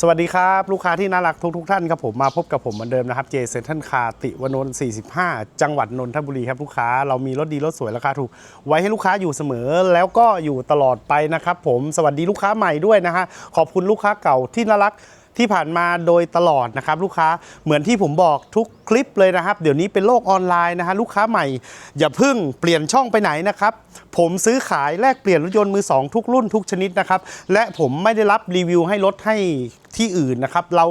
สวัสดีครับลูกค้าที่น่ารักทุกทท่านครับผมมาพบกับผมเหมือนเดิมนะครับเจเซนทันคาติวนนท์45 จังหวัดนนทบุรีครับลูกค้าเรามีรถดีรถสวยราคาถูก ไว้ให้ลูกค้าอยู่เสมอแล้วก็อยู่ตลอดไปนะครับผมสวัสดีลูกค้าใหม่ด้วยนะฮะขอบคุณลูกค้าเก่าที่น่ารักที่ผ่านมาโดยตลอดนะครับลูกค้าเหมือนที่ผมบอกทุกคลิปเลยนะครับ เดี๋ยวนี้เป็นโลกออนไลน์นะฮะลูกค้าใหม่ อย่าพิ่งเปลี่ยนช่องไปไหนนะครับ ผมซื้อขายแลกเปลี่ยนรถยนต์มือสองทุกรุ่นทุกชนิดนะครับ และผมไม่ได้รับรีวิวให้รถให้ที่อื่นนะครับ เรา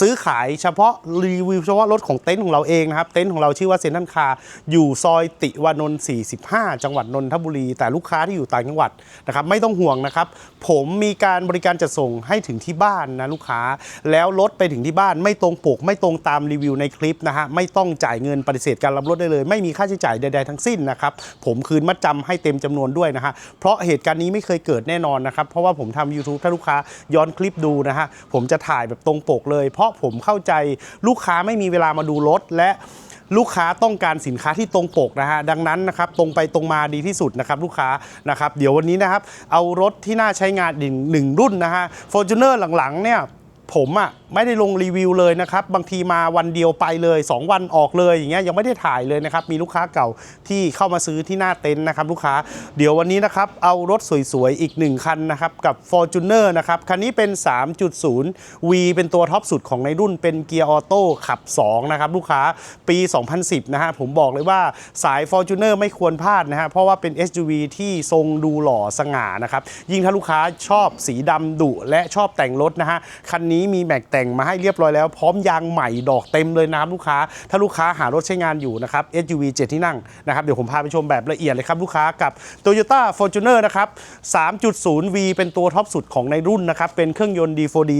ซื้อขายเฉพาะรีวิวเฉพาะรถของเต็นท์ของเราเองนะครับ เต็นท์ของเราชื่อว่าเซนทันคาอยู่ซอยติวานนท์45 จังหวัดนนทบุรี แต่ลูกค้าที่อยู่ต่างจังหวัดนะครับ ไม่ต้องห่วงนะครับ ผมมีการบริการจัดส่งให้ถึงที่บ้านนะลูกค้า แล้วรถไปถึงที่บ้านไม่ตรงปก ไม่ตรงตามรีวิวในคลิปนะฮะไม่ต้องจ่ายเงินปฏิเสธการรับรถได้เลย ไม่มีค่าใช้จ่ายใดๆทั้งสิ้นนะครับผมคืนมัดจำให้เต็มจำนวนด้วยนะฮะเพราะเหตุการณ์นี้ไม่เคยเกิดแน่นอนนะครับ เพราะว่าผมทำ YouTube ถ้าลูกค้าย้อนคลิปดูนะฮะผมจะถ่ายแบบตรงปกเลย เพราะผมเข้าใจลูกค้าไม่มีเวลามาดูรถและลูกค้าต้องการสินค้าที่ตรงปกนะฮะดังนั้นนะครับตรงไปตรงมาดีที่สุดนะครับลูกค้านะครับเดี๋ยววันนี้นะครับเอารถที่น่าใช้งานหนึ่งรุ่นนะฮะ Fortuner หลังๆเนี่ย ผมอะ่ะไม่ได้ลงรีวิวเลยนะครับ บางทีมาวันเดียวไปเลย 2 วันออกเลยอย่างเงี้ยยังไม่ได้ถ่ายเลยนะครับ มีลูกค้าเก่าที่เข้ามาซื้อที่หน้าเต็นท์นะครับลูกค้าเดี๋ยววันนี้นะครับ เอารถสวยๆ อีก 1 คันนะครับ กับ Fortuner นะครับ คันนี้เป็น 3.0 V เป็นตัวท็อปสุดของในรุ่นเป็นเกียร์ออโต้ขับ 2 นะครับ ลูกค้าปี 2010 นะฮะผมบอกเลยว่าสาย Fortuner ไม่ควรพลาดนะฮะเพราะว่าเป็น SUV ที่ทรงดูหล่อสง่านะครับยิ่งถ้าลูกค้าชอบสีดำดุและชอบแต่งรถนะฮะคันนี้มีแม็กแต่งมาให้เรียบร้อยแล้ว พร้อมยางใหม่ดอกเต็มเลยนะครับลูกค้า ถ้าลูกค้าหารถใช้งานอยู่นะครับ SUV 7 ที่นั่งนะครับเดี๋ยวผมพาไปชมแบบละเอียดเลยครับลูกค้ากับ Toyota Fortuner นะครับ 3.0V เป็นตัวท็อปสุดของในรุ่นนะครับ เป็นเครื่องยนต์ D4D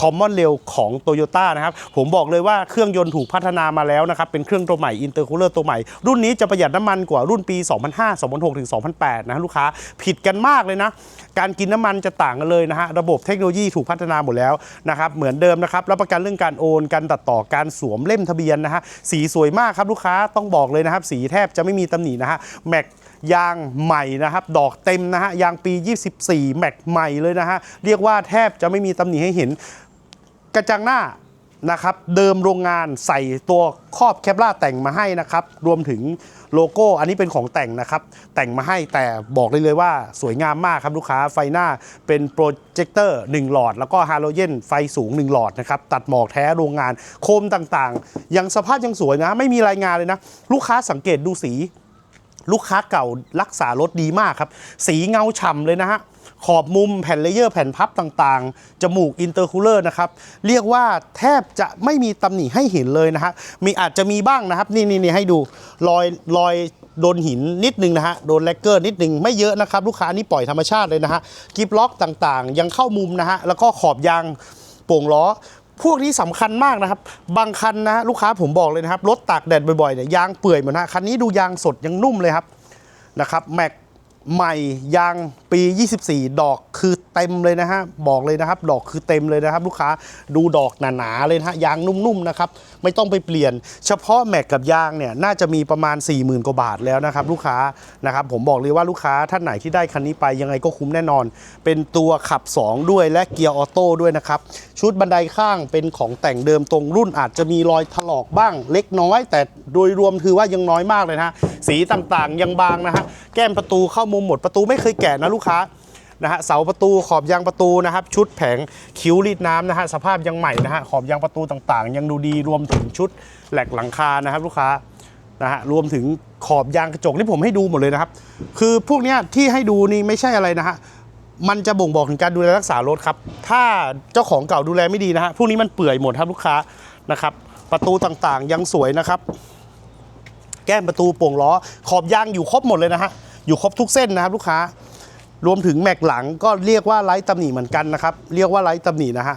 Common Rail ของ Toyota นะครับผมบอกเลยว่าเครื่องยนต์ถูกพัฒนามาแล้วนะครับเป็นเครื่องตัวใหม่ Intercooler ตัวใหม่ รุ่นนี้จะประหยัดน้ำมันกว่ารุ่นปี 2005 2006ถึง2008 นะลูกค้าผิดกันมากเลยนะการกินน้ำมันจะต่างกันเลยนะฮะระบบเทคโนโลยีถูกพัฒนาหมดแล้วนะครับเหมือนเดิมนะครับรับประกันเรื่องการโอนการตัดต่อการสวมเล่มทะเบียนนะฮะสีสวยมากครับลูกค้าต้องบอกเลยนะครับ สีแทบจะไม่มีตำหนินะฮะแม็กยางใหม่นะครับดอกเต็มนะฮะยางปี 24 แม็กใหม่เลยนะฮะเรียกว่าแทบจะไม่มีตำหนิให้เห็นกระจังหน้า นะครับเดิมโรงงานใส่ตัวครอบแคปล่าแต่งมาให้นะครับรวมถึงโลโก้อันนี้เป็นของแต่งนะครับ แต่งมาให้แต่บอกเลยเลยว่าสวยงามมากครับลูกค้าไฟหน้าเป็นโปรเจคเตอร์1หลอด แล้วก็ฮาโลเจนไฟสูง 1 หลอดนะครับตัดหมอกแท้โรงงานโคมต่างๆ ยังสภาพยังสวยนะ ไม่มีรายงานเลยนะ ลูกค้าสังเกตดูสี ลูกค้าเก่ารักษารถดีมากครับ สีเงาฉ่ำเลยนะฮะ ขอบมุมแผ่นเลเยอร์แผ่นพับต่างๆ จมูกอินเตอร์คูลเลอร์นะครับ เรียกว่าแทบจะไม่มีตำหนิให้เห็นเลยนะฮะมีอาจจะมีบ้างนะครับ นี่นี่นี่ให้ดูรอยรอยโดนหินนิดนึงนะฮะ โดนแลกเกอร์นิดนึงไม่เยอะนะครับ ลูกค้านี่ปล่อยธรรมชาติเลยนะฮะกิฟล็อกต่างๆ ยังเข้ามุมนะฮะ แล้วก็ขอบยางโป่งล้อพวกนี้สำคัญมากนะครับ บางคันนะลูกค้าผมบอกเลยนะครับ รถตากแดดบ่อยๆเนี่ยยางเปื่อยหมดนะฮะคันนี้ดูยางสดยังนุ่มเลยครับนะครับแม็ก ใหม่ยางปี 24 ดอกคือเต็มเลยนะฮะบอกเลยนะครับ ดอกคือเต็มเลยนะครับ ลูกค้าดูดอกหนาๆเลยนะฮะยางนุ่มๆนะครับไม่ต้องไปเปลี่ยน เฉพาะแม็กกับยางเนี่ยน่าจะมีประมาณ 40,000กว่าบาทแล้วนะครับ ลูกค้านะครับผมบอกเลยว่าลูกค้าท่านไหนที่ได้คันนี้ไปยังไงก็คุ้มแน่นอน เป็นตัวขับ 2 ด้วยและเกียร์ออโต้ด้วยนะครับชุดบันไดข้างเป็นของแต่งเดิมตรงรุ่นอาจจะมีรอยถลอกบ้างเล็กน้อย แต่โดยรวมถือว่ายังน้อยมากเลยนะฮะสีต่างๆยังบางนะฮะแก้มประตูเข้ามุมหมดประตูไม่เคยแกะนะลูกค้านะฮะเสาประตูขอบยางประตูนะครับ ชุดแผงคิ้วรีดน้ำนะฮะสภาพยังใหม่นะฮะขอบยางประตูต่างๆ ยังดูดีรวมถึงชุดแหลกหลังคานะครับลูกค้านะฮะรวมถึงขอบยางกระจกที่ผมให้ดูหมดเลยนะครับ คือพวกเนี้ยที่ให้ดูนี่ไม่ใช่อะไรนะฮะมันจะบ่งบอกถึงการดูแลรักษารถครับ ถ้าเจ้าของเก่าดูแลไม่ดีนะฮะพวกนี้มันเปื่อยหมดครับลูกค้านะครับ ประตูต่างๆยังสวยนะครับ แก้มประตูโป่งล้อ ขอบยางอยู่ครบหมดเลยนะฮะ อยู่ครบทุกเส้นนะครับลูกค้ารวมถึงแม็กหลังก็เรียกว่าไร้ตำหนิเหมือนกันนะครับเรียกว่าไร้ตำหนินะฮะ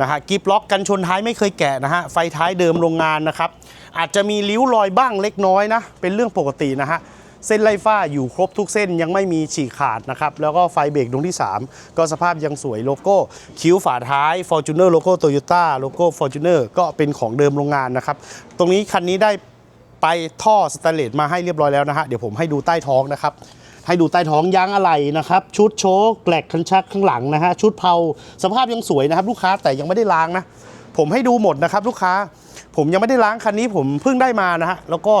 นะฮะกิฟล็อกกันชนท้ายไม่เคยแกะนะฮะไฟท้ายเดิมโรงงานนะครับอาจจะมีริ้วรอยบ้างเล็กน้อยนะเป็นเรื่องปกตินะฮะเส้นไล่ฟ้าอยู่ครบทุกเส้นยังไม่มีฉีกขาดนะครับแล้วก็ไฟเบรกดวงที่ 3 ก็สภาพยังสวยโลโก้ คิ้วฝาท้าย Fortuner โลโก้ Toyota โลโก้ Fortuner ก็เป็นของเดิมโรงงานนะครับ ตรงนี้คันนี้ได้ ไปท่อสแตนเลสมาให้เรียบร้อยแล้วนะฮะ เดี๋ยวผมให้ดูใต้ท้องนะครับ ให้ดูใต้ท้องยางอะไหล่นะครับ ชุดโชคแกลกคันชักข้างหลังนะฮะ ชุดเผาสภาพยังสวยนะครับ ลูกค้าแต่ยังไม่ได้ล้างนะ ผมให้ดูหมดนะครับ ลูกค้า ผมยังไม่ได้ล้างคันนี้ผมเพิ่งได้มานะฮะ แล้วก็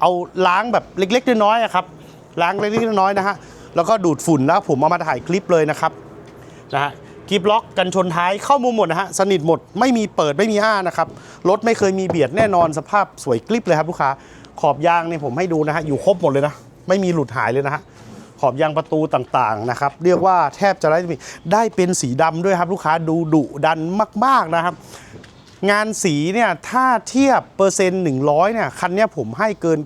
เอาล้างแบบเล็กๆน้อยๆอะครับ ล้างเล็กๆน้อยๆนะฮะ แล้วก็ดูดฝุ่นแล้วผมเอามาถ่ายคลิปเลยนะครับนะฮะ กิฟล็อกกันชนท้ายเข้ามุมหมดนะฮะสนิทหมดไม่มีเปิดไม่มีอ้านะครับรถไม่เคยมีเบียดแน่นอนสภาพสวยกลิปเลยครับลูกค้าขอบยางเนี่ยผมให้ดูนะฮะอยู่ครบหมดเลยนะไม่มีหลุดหายเลยนะฮะขอบยางประตูต่างๆนะครับ เรียกว่าแทบจะได้มีได้เป็นสีดำด้วยครับ ลูกค้าดูดุดันมาก ๆนะครับ งานสีเนี่ยถ้าเทียบเปอร์เซ็นต์100เนี่ยคันเนี้ยผมให้เกิน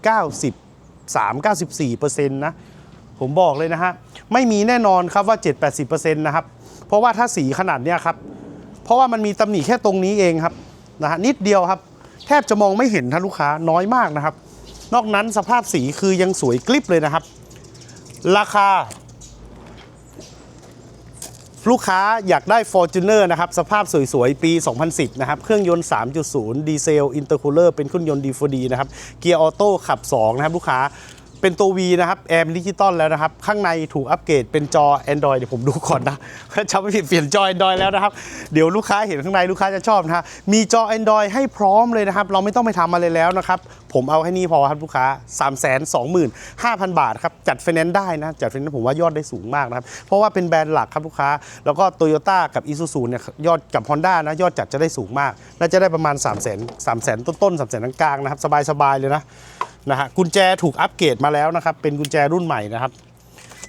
93 94เปอร์เซ็นต์นะ ผมบอกเลยนะฮะ ไม่มีแน่นอนครับว่า 7-80%นะครับ เพราะว่าถ้าสีขนาดเนี้ยครับ เพราะว่ามันมีตำหนิแค่ตรงนี้เองครับนะฮะนิดเดียวครับ แทบจะมองไม่เห็นท่านลูกค้าน้อยมากนะครับ นอกนั้นสภาพสีคือยังสวยกลิบเลยนะครับ ราคา ลูกค้าอยากได้ Fortuner นะครับ สภาพสวยๆ ปี 2010 นะครับ เครื่องยนต์ 3.0 ดีเซล อินเตอร์คูลเลอร์ เป็นเครื่องยนต์ D4D นะครับ เกียร์ออโต้ขับ 2 นะครับ ลูกค้า เป็นตัว V นะครับแอร์ดิจิตอลแล้วนะครับ ข้างในถูกอัปเกรดเป็นจอ Android เดี๋ยวผมดูก่อนนะจำไม่ผิดเปลี่ยนจอ Android แล้วนะครับ เดี๋ยวลูกค้าเห็นข้างในลูกค้าจะชอบนะฮะมีจอ Android ให้พร้อมเลยนะครับ เราไม่ต้องไปทำอะไรแล้วนะครับ ผมเอาแค่นี้พอครับลูกค้า 3 2 5 0 0 0 บาทครับจัดไฟแนนซ์ได้นะจัดไฟแนนซ์ผมว่ายอดได้สูงมากนะครับเพราะว่าเป็นแบรนด์หลักครับลูกค้า แล้วก็โตโยต้ากับ i s u z u เนี่ยยอดกับ Honda นะยอดจัดจะได้สูงมากน่าจะได้ประมาณ 3 0 0 0 0 0 3 0 0 0 0 ต้นๆ3 0 0 0 0กลางๆนะครับสบายๆเลยนะ นะฮะกุญแจถูกอัปเกรดมาแล้วนะครับ เป็นกุญแจรุ่นใหม่นะครับ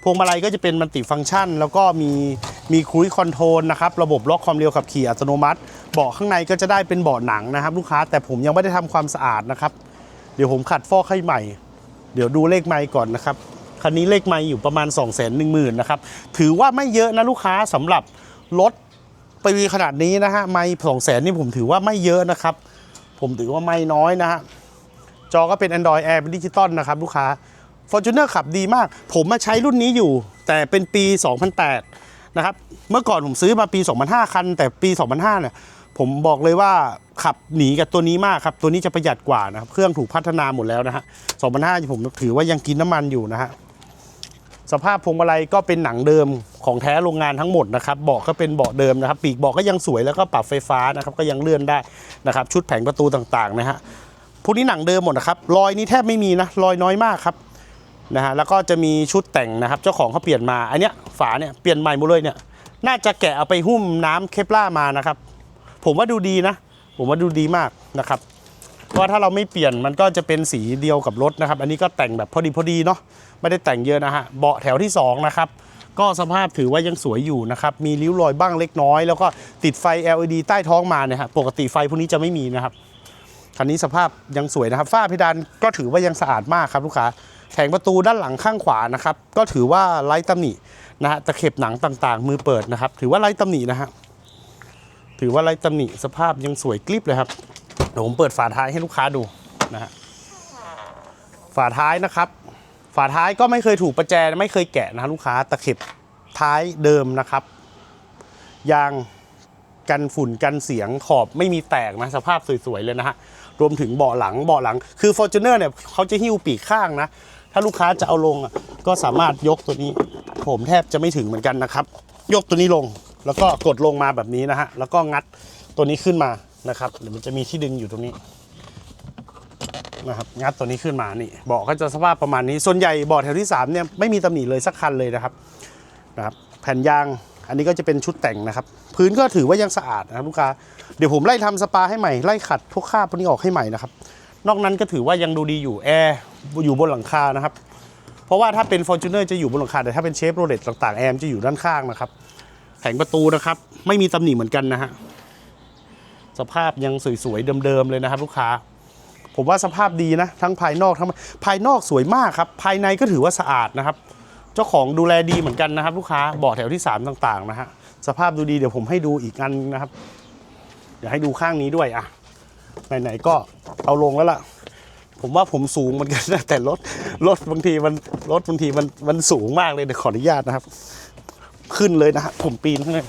พวงมาลัยก็จะเป็นมัลติฟังก์ชัน แล้วก็มีมีค u ู e คอนโทรลนะครับระบบล็อกความเร็วขับขี่อัตโนมัติ เบาะข้างในก็จะได้เป็นเบาะหนังนะครับ ลูกค้าแต่ผมยังไม่ได้ทำความสะอาดนะครับ เดี๋ยวผมขัดฟอกให้ใหม่ เดี๋ยวดูเลขไมค์ก่อนนะครับคันนี้เลขไมค์อยู่ประมาณ 2 1 0 0 0 0นะครับถือว่าไม่เยอะนะลูกค้าสำหรับรถปีขนาดนี้นะฮะไมค์สองแสนนี่ผมถือว่าไม่เยอะนะครับ ผมถือว่าไม่น้อยนะฮะ จอก็เป็น Android Air เป็นดิจิตอลนะครับลูกค้า Fortuner ขับดีมาก ผมมาใช้รุ่นนี้อยู่ แต่เป็นปี 2008 นะครับ เมื่อก่อนผมซื้อมาปี 2005 คัน แต่ปี 2005เนี่ยผมบอกเลยว่าขับหนีกับตัวนี้มากครับ ตัวนี้จะประหยัดกว่านะครับ เครื่องถูกพัฒนาหมดแล้วนะฮะ 2005 ผมถือว่ายังกินน้ำมันอยู่นะฮะ สภาพพวงมาลัยก็เป็นหนังเดิมของแท้โรงงานทั้งหมดนะครับ เบาะก็เป็นเบาะเดิมนะครับ ปีกเบาะก็ยังสวยแล้วก็ปรับไฟฟ้านะครับ ก็ยังเลื่อนได้นะครับ ชุดแผงประตูต่างๆนะฮะ พวกนี้หนังเดิมหมดนะครับรอยนี้แทบไม่มีนะรอยน้อยมากครับนะฮะแล้วก็จะมีชุดแต่งนะครับ เจ้าของเขาเปลี่ยนมาอันเนี้ยฝาเนี่ยเปลี่ยนใหม่หมดเลยเนี่ยน่าจะแกะเอาไปหุ้มน้ำเคปล่ามานะครับ ผมว่าดูดีนะ ผมว่าดูดีมากนะครับเพราะว่าถ้าเราไม่เปลี่ยนมันก็จะเป็นสีเดียวกับรถนะครับ อันนี้ก็แต่งแบบพอดีพอดีเนาะไม่ได้แต่งเยอะนะฮะเบาะแถวที่สองนะครับก็สภาพถือว่ายังสวยอยู่นะครับมีริ้วรอยบ้างเล็กน้อย แล้วก็ติดไฟ LED ใต้ท้องมาเนี่ยฮะปกติไฟพวกนี้จะไม่มีนะครับ คันนี้สภาพยังสวยนะครับ ฝ้าเพดานก็ถือว่ายังสะอาดมากครับลูกค้าแผงประตูด้านหลังข้างขวานะครับ ก็ถือว่าไร้ตำหนินะฮะตะเข็บหนังต่างๆ มือเปิดนะครับ ถือว่าไร้ตำหนินะฮะถือว่าไร้ตำหนิสภาพยังสวยกลิบเลยครับเดี๋ยวผมเปิดฝาท้ายให้ลูกค้าดูนะฮะฝาท้ายนะครับ ฝาท้ายก็ไม่เคยถูกประแจไม่เคยแกะนะลูกค้าตะเข็บท้ายเดิมนะครับยาง กันฝุ่นกันเสียงขอบไม่มีแตกนะสภาพสวยๆเลยนะฮะรวมถึงเบาะหลังเบาะหลัง คือ Fortuner เนี่ยเขาจะหิ้วปีกข้างนะ ถ้าลูกค้าจะเอาลงก็สามารถยกตัวนี้ ผมแทบจะไม่ถึงเหมือนกันนะครับ ยกตัวนี้ลงแล้วก็กดลงมาแบบนี้นะฮะแล้วก็งัดตัวนี้ขึ้นมานะครับเดี๋ยวมันจะมีที่ดึงอยู่ตรงนี้นะครับงัดตัวนี้ขึ้นมานี่เบาะก็จะสภาพประมาณนี้ส่วนใหญ่เบาะแถวที่3เนี่ยไม่มีตำหนิเลยสักคันเลยนะครับนะครับแผ่นยาง อันนี้ก็จะเป็นชุดแต่งนะครับ พื้นก็ถือว่ายังสะอาดนะครับลูกค้าเดี๋ยวผมไล่ทำสปาให้ใหม่ไล่ขัดพวกคราบพวกนี้ออกให้ใหม่นะครับนอกนั้นก็ถือว่ายังดูดีอยู่แอร์อยู่บนหลังคานะครับ เพราะว่าถ้าเป็น Fortuner จะอยู่บนหลังคาแต่ถ้าเป็นเชฟโรเลตต่างๆแอร์มจะอยู่ด้านข้างนะครับแผงประตูนะครับ ไม่มีตำหนิเหมือนกันนะฮะสภาพยังสวยๆเดิมๆเลยนะครับ ลูกค้า ผมว่าสภาพดีนะ ทั้งภายนอกทั้งภายนอกสวยมากครับ ภายในก็ถือว่าสะอาดนะครับ เจ้าของดูแลดีเหมือนกันนะครับ ลูกค้าเบาะแถวที่ 3 ต่างๆนะฮะสภาพดูดีเดี๋ยวผมให้ดูอีกอันนะครับ เดี๋ยวให้ดูข้างนี้ด้วยอะไหนๆก็เอาลงแล้วล่ะ ผมว่าผมสูงเหมือนกันนะแต่รถรถบางทีมันรถบางทีมันมันสูงมากเลยเดี๋ยวขออนุญาตนะครับ ขึ้นเลยนะฮะผมปีนขึ้นเลย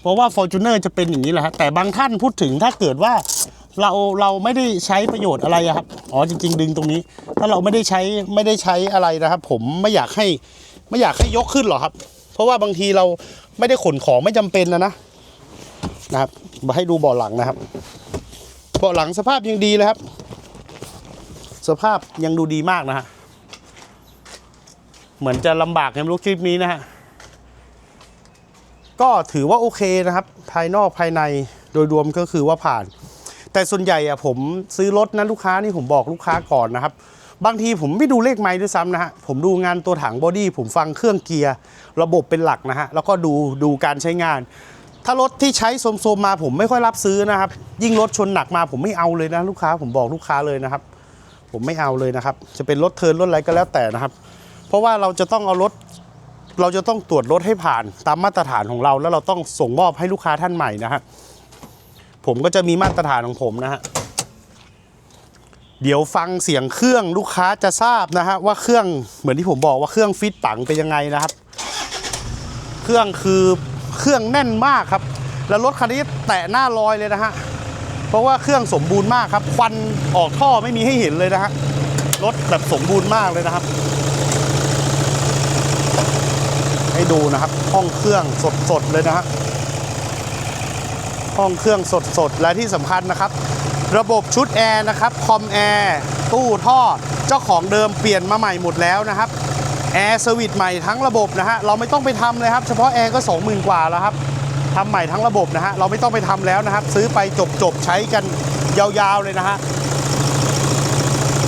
เพราะว่า Fortuner จะเป็นอย่างนี้แหละฮะแต่บางท่านพูดถึงถ้าเกิดว่า เราเราไม่ได้ใช้ประโยชน์อะไรครับอ๋อจริง ๆ ดึงตรงนี้ ถ้าเราไม่ได้ใช้ไม่ได้ใช้อะไรนะครับ ผมไม่อยากให้ไม่อยากให้ยกขึ้นหรอกครับ เพราะว่าบางทีเราไม่ได้ขนของไม่จำเป็นนะนะนะครับมาให้ดูเบาะหลังนะครับเบาะหลังสภาพยังดีเลยครับ สภาพยังดูดีมากนะฮะเหมือนจะลำบากในลูกคลิปนี้นะฮะก็ถือว่าโอเคนะครับ ภายนอกภายในโดยรวมก็คือว่าผ่าน แต่ส่วนใหญ่อะผมซื้อรถนะลูกค้านี่ผมบอกลูกค้าก่อนนะครับ บางทีผมไม่ดูเลขไม้ด้วยซ้ำนะฮะผมดูงานตัวถังบอดี้ผมฟังเครื่องเกียร์ระบบเป็นหลักนะฮะแล้วก็ดูดูการใช้งาน ถ้ารถที่ใช้โสมๆมาผมไม่ค่อยรับซื้อนะครับ ยิ่งรถชนหนักมาผมไม่เอาเลยนะลูกค้าผมบอกลูกค้าเลยนะครับ ผมไม่เอาเลยนะครับ จะเป็นรถเทิร์นรถอะไรก็แล้วแต่นะครับ เพราะว่าเราจะต้องเอารถเราจะต้องตรวจรถให้ผ่านตามมาตรฐานของเรา แล้วเราต้องส่งมอบให้ลูกค้าท่านใหม่นะฮะ ผมก็จะมีมาตรฐานของผมนะฮะ เดี๋ยวฟังเสียงเครื่องลูกค้าจะทราบนะฮะว่าเครื่องเหมือนที่ผมบอกว่าเครื่องฟิตปังเป็นยังไงนะครับ เครื่องคือเครื่องแน่นมากครับ แล้วรถคันนี้แตะหน้าลอยเลยนะฮะ เพราะว่าเครื่องสมบูรณ์มากครับ ควันออกท่อไม่มีให้เห็นเลยนะฮะ รถแบบสมบูรณ์มากเลยนะครับ ให้ดูนะครับ ห้องเครื่องสดๆเลยนะฮะ ห้องเครื่องสดๆ และที่สำคัญนะครับ ระบบชุดแอร์นะครับคอมแอร์ตู้ท่อเจ้าของเดิมเปลี่ยนมาใหม่หมดแล้วนะครับแอร์เซอร์วิสใหม่ทั้งระบบนะฮะเราไม่ต้องไปทำเลยครับ เฉพาะแอร์ก็ 20,000 กว่าแล้วครับทำใหม่ทั้งระบบนะฮะเราไม่ต้องไปทำแล้วนะครับ ซื้อไปจบๆ ใช้กันยาวๆเลยนะฮะ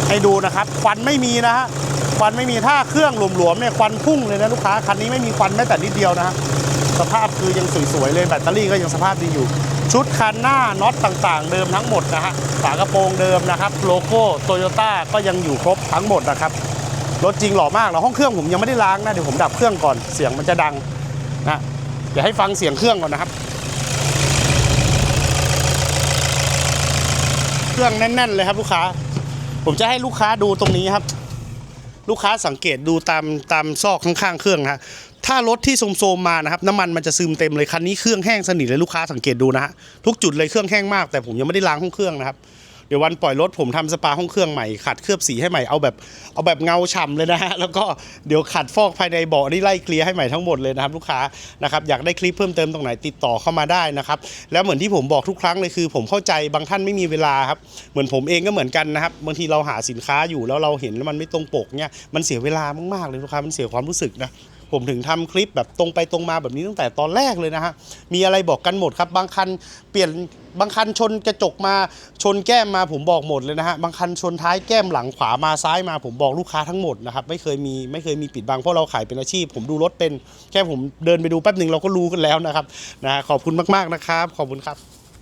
ให้ดูนะครับควันไม่มีนะฮะควันไม่มีถ้าเครื่องหลวมๆเนี่ยควันพุ่งเลยนะลูกค้าคันนี้ไม่มีควันแม้แต่นิดเดียวนะฮะสภาพคือยังสวยๆเลยแบตเตอรี่ก็ยังสภาพดีอยู่ ชุดคันหน้าน็อตต่างๆ เดิมทั้งหมดนะฮะฝากระโปรงเดิมนะครับ โลโก้โตโยต้าก็ยังอยู่ครบทั้งหมดนะครับรถจริงหล่อมากแล้วห้องเครื่องผมยังไม่ได้ล้างนะเดี๋ยวผมดับเครื่องก่อนเสียงมันจะดังนะเดี๋ยวให้ฟังเสียงเครื่องก่อนนะครับ เครื่องแน่น ๆ เลยครับลูกค้า ผมจะให้ลูกค้าดูตรงนี้ครับ ลูกค้าสังเกตดูตามตามซอกข้างๆ เครื่องฮะ ถ้ารถที่โซมๆมานะครับน้ำมันมันจะซึมเต็มเลยคันนี้เครื่องแห้งสนิทเลยลูกค้าสังเกตดูนะฮะทุกจุดเลยเครื่องแห้งมากแต่ผมยังไม่ได้ล้างห้องเครื่องนะครับเดี๋ยววันปล่อยรถผมทำสปาห้องเครื่องใหม่ขัดเคลือบสีให้ใหม่เอาแบบเอาแบบเงาฉ่ำเลยนะฮะแล้วก็เดี๋ยวขัดฟอกภายในเบาะนี่ไล่เคลียร์ให้ใหม่ทั้งหมดเลยนะครับลูกค้านะครับอยากได้คลิปเพิ่มเติมตรงไหนติดต่อเข้ามาได้นะครับแล้วเหมือนที่ผมบอกทุกครั้งเลยคือ ผมเข้าใจบางท่านไม่มีเวลาครับเหมือนผมเองก็เหมือนกันนะครับบางทีเราหาสินค้าอยู่แล้วเราเห็นแล้วมันไม่ตรงปกเนี่ยมันเสียเวลามากๆเลยลูกค้ามันเสียความรู้สึกนะ ผมถึงทำคลิปแบบตรงไปตรงมาแบบนี้ตั้งแต่ตอนแรกเลยนะฮะ มีอะไรบอกกันหมดครับ บางคันเปลี่ยนบางคันชนกระจกมาชนแก้มมาผมบอกหมดเลยนะฮะ บางคันชนท้ายแก้มหลังขวามาซ้ายมาผมบอกลูกค้าทั้งหมดนะครับ ไม่เคยมีไม่เคยมีปิดบังเพราะเราขายเป็นอาชีพ ผมดูรถเป็นแค่ผมเดินไปดูแป๊บหนึ่งเราก็รู้กันแล้วนะครับนะฮะขอบคุณมากๆนะครับ ขอบคุณครับ